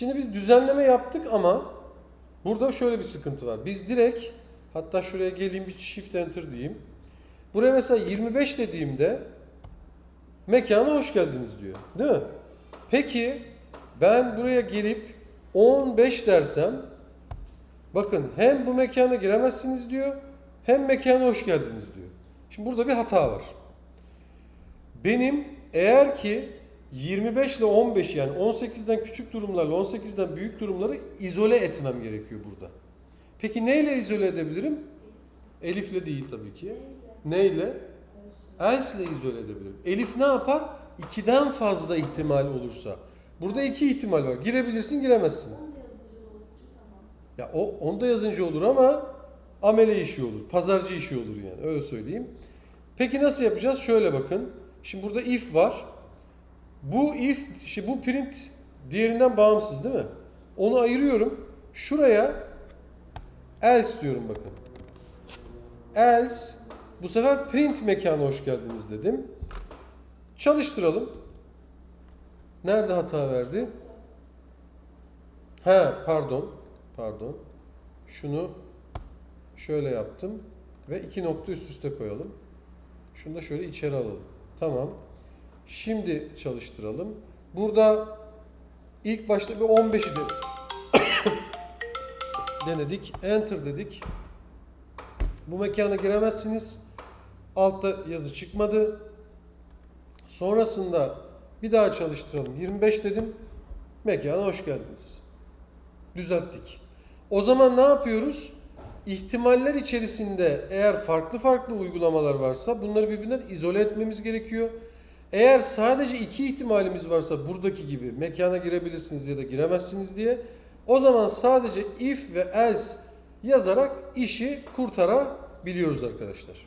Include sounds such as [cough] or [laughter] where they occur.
Şimdi biz düzenleme yaptık ama burada şöyle bir sıkıntı var. Biz direkt hatta şuraya geleyim bir shift enter diyeyim. Buraya mesela 25 dediğimde mekana hoş geldiniz diyor. Değil mi? Peki ben buraya gelip 15 dersem bakın hem bu mekana giremezsiniz diyor hem mekana hoş geldiniz diyor. Şimdi burada bir hata var. Benim eğer ki 25 ile 15 yani 18'den küçük durumlarla 18'den büyük durumları izole etmem gerekiyor burada. Peki neyle izole edebilirim? Elif'le değil tabii ki. Neyle? Else ile izole edebilirim. Elif ne yapar? İkiden fazla ihtimal olursa. Burada iki ihtimal var. Girebilirsin, giremezsin. Ya o onda yazınca olur ama amele işi olur. Pazarcı işi olur yani. Öyle söyleyeyim. Peki nasıl yapacağız? Şöyle bakın. Şimdi burada if var. Bu if, işte bu print diğerinden bağımsız değil mi? Onu ayırıyorum. Şuraya else diyorum bakın. Else bu sefer print mekana hoş geldiniz dedim. Çalıştıralım. Nerede hata verdi? He pardon. Pardon. Şunu şöyle yaptım ve iki nokta üst üste koyalım. Şunu da şöyle içeri alalım. Tamam. Şimdi çalıştıralım. Burada ilk başta bir 15'i de [coughs] denedik. Enter dedik. Bu mekana giremezsiniz. Altta yazı çıkmadı. Sonrasında bir daha çalıştıralım. 25 dedim. Mekana hoş geldiniz. Düzelttik. O zaman ne yapıyoruz? İhtimaller içerisinde eğer farklı farklı uygulamalar varsa bunları birbirinden izole etmemiz gerekiyor. Eğer sadece iki ihtimalimiz varsa buradaki gibi mekana girebilirsiniz ya da giremezsiniz diye o zaman sadece if ve else yazarak işi kurtarabiliyoruz arkadaşlar.